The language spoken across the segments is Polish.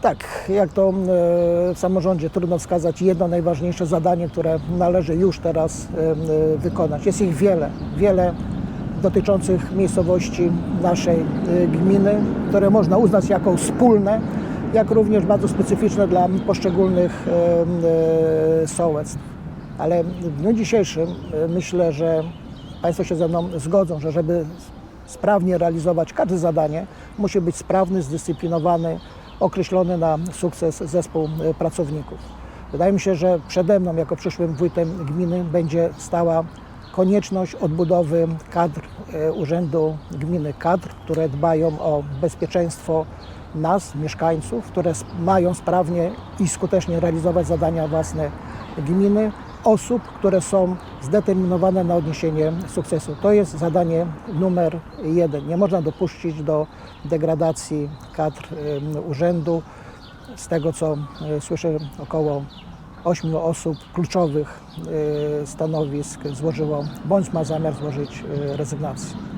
Tak, jak to e, w samorządzie trudno wskazać jedno najważniejsze zadanie, które należy już teraz e, e, wykonać. Jest ich wiele, wiele dotyczących miejscowości naszej gminy, które można uznać jako wspólne, jak również bardzo specyficzne dla poszczególnych sołectw. Ale w dniu dzisiejszym myślę, że Państwo się ze mną zgodzą, że żeby sprawnie realizować każde zadanie, musi być sprawny, zdyscyplinowany, określony na sukces zespół e, pracowników. Wydaje mi się, że przede mną, jako przyszłym wójtem gminy, będzie stała konieczność odbudowy kadr e, Urzędu Gminy, kadr, które dbają o bezpieczeństwo nas, mieszkańców, które mają sprawnie i skutecznie realizować zadania własne gminy, osób, które są zdeterminowane na odniesienie sukcesu. To jest zadanie numer jeden. Nie można dopuścić do degradacji kadr urzędu. Z tego co e, słyszę, około ośmiu osób kluczowych e, stanowisk złożyło bądź ma zamiar złożyć e, rezygnację.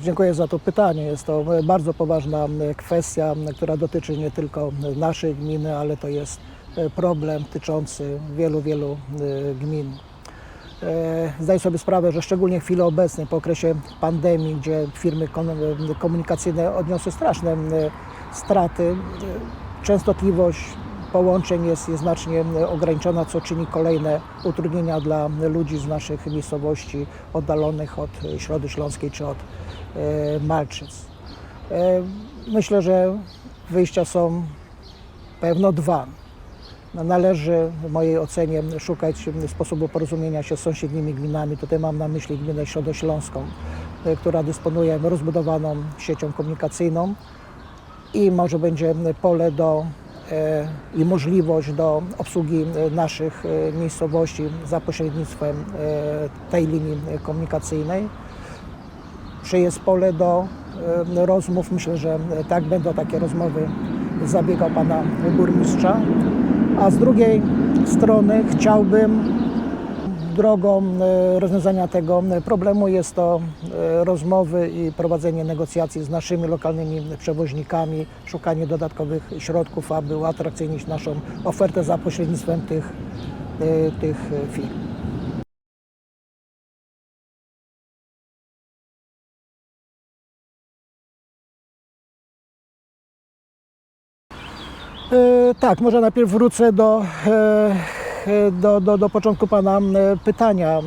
Dziękuję za to pytanie. Jest to bardzo poważna kwestia, która dotyczy nie tylko naszej gminy, ale to jest e, problem tyczący wielu, wielu e, gmin. E, Zdaję sobie sprawę, że szczególnie w chwili obecnej, po okresie pandemii, gdzie firmy komunikacyjne odniosły straszne straty, częstotliwość połączeń jest, znacznie ograniczona, co czyni kolejne utrudnienia dla ludzi z naszych miejscowości oddalonych od Środy Śląskiej czy od e, Malczyc. E, Myślę, że wyjścia są pewno dwa. No, Należy w mojej ocenie szukać sposobu porozumienia się z sąsiednimi gminami. Tutaj mam na myśli gminę środośląską, e, która dysponuje rozbudowaną siecią komunikacyjną i może będzie pole do i możliwość do obsługi e, naszych e, miejscowości za pośrednictwem e, tej linii komunikacyjnej. Czy jest pole do e, rozmów? Myślę, że tak będą takie rozmowy zabiegał pana burmistrza. A z drugiej strony chciałbym drogą e, rozwiązania tego problemu jest to e, rozmowy i prowadzenie negocjacji z naszymi lokalnymi przewoźnikami, szukanie dodatkowych środków, aby uatrakcyjnić naszą ofertę za pośrednictwem tych, e, tych firm. Tak, może najpierw wrócę do, e, e, do, do, do początku Pana e, pytania. E,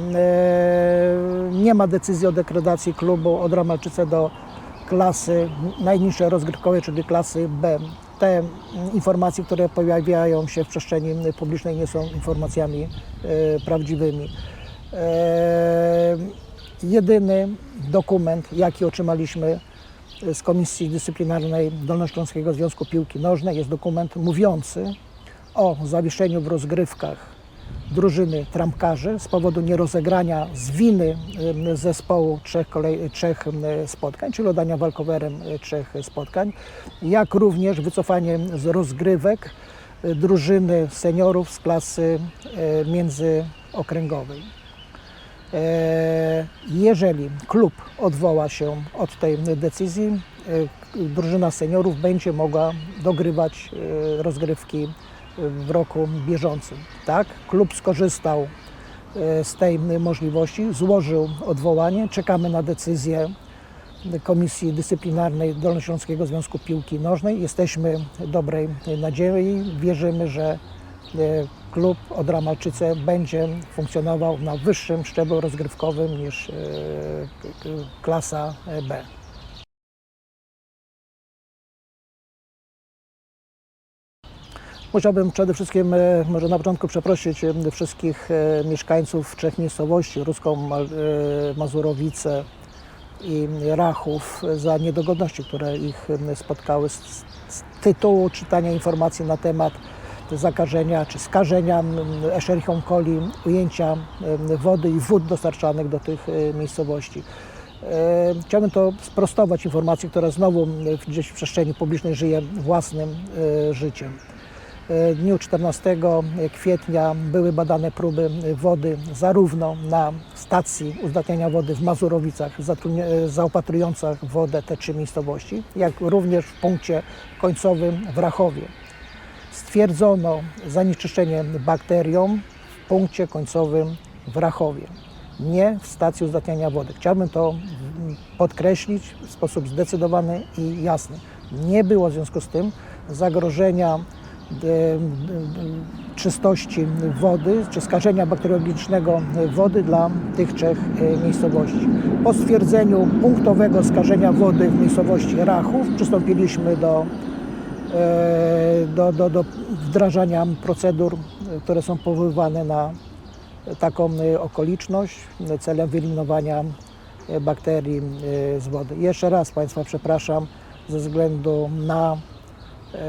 Nie ma decyzji o degradacji klubu od Ramalczyce do klasy najniższej rozgrywkowej, czyli klasy B. Te informacje, które pojawiają się w przestrzeni publicznej nie są informacjami prawdziwymi. Jedyny dokument, jaki otrzymaliśmy z Komisji Dyscyplinarnej Dolnośląskiego Związku Piłki Nożnej jest dokument mówiący o zawieszeniu w rozgrywkach drużyny trampkarzy z powodu nierozegrania z winy zespołu trzech, kolej, trzech spotkań, czyli oddania walkowerem e, trzech spotkań, jak również wycofanie z rozgrywek e, drużyny seniorów z klasy e, międzyokręgowej. Jeżeli klub odwoła się od tej decyzji, drużyna seniorów będzie mogła dogrywać rozgrywki w roku bieżącym. Tak, klub skorzystał e, z tej możliwości, złożył odwołanie. Czekamy na decyzję Komisji Dyscyplinarnej Dolnośląskiego Związku Piłki Nożnej. Jesteśmy dobrej nadziei. Wierzymy, że e, klub od Ramalczyce będzie funkcjonował na wyższym szczeblu rozgrywkowym niż e, klasa B. Musiałbym przede wszystkim e, może na początku przeprosić e, wszystkich e, mieszkańców trzech miejscowości, Ruską, Ma- Mazurowice i Rachów za niedogodności, które ich spotkały z, tytułu czytania informacji na temat zakażenia czy skażenia Escherichą coli, ujęcia wody i wód dostarczanych do tych miejscowości. Chciałbym to sprostować informacji, która znowu gdzieś w przestrzeni publicznej żyje własnym życiem. W dniu 14 kwietnia były badane próby wody zarówno na stacji uzdatniania wody w Mazurowicach, zatrudnia- zaopatrujących wodę te trzy miejscowości, jak również w punkcie końcowym w Rachowie. Stwierdzono zanieczyszczenie bakterią w punkcie końcowym w Rachowie, nie w stacji uzdatniania wody. Chciałbym to mm, podkreślić w sposób zdecydowany i jasny. Nie było w związku z tym zagrożenia e, e, czystości wody czy skażenia bakteriologicznego wody dla tych trzech e, miejscowości. Po stwierdzeniu punktowego skażenia wody w miejscowości Rachów przystąpiliśmy do e, do, do, do wdrażania procedur, e, które są powoływane na taką e, okoliczność e, celem wyeliminowania e, bakterii e, z wody. Jeszcze raz Państwa przepraszam ze względu na e,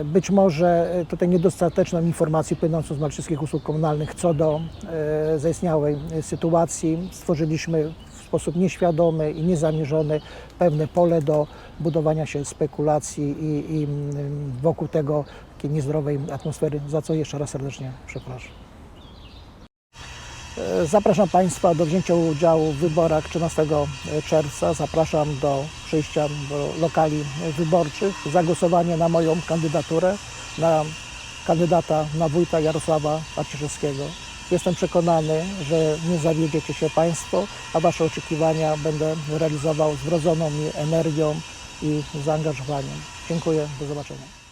być może e, tutaj niedostateczną informację płynącą z Malczyńskich Usług Komunalnych co do e, zaistniałej e, sytuacji. Stworzyliśmy w sposób nieświadomy i niezamierzony pewne pole do budowania się spekulacji i, i mm, wokół tego takiej niezdrowej atmosfery, za co jeszcze raz serdecznie przepraszam. E, Zapraszam Państwa do wzięcia udziału w wyborach 13 czerwca. Zapraszam do przyjścia do lokali wyborczych, zagłosowanie na moją kandydaturę, na kandydata na wójta Jarosława Marciszewskiego. Jestem przekonany, że nie zawiedziecie się Państwo, a Wasze oczekiwania będę realizował z wrodzoną mi energią i zaangażowaniem. Dziękuję, do zobaczenia.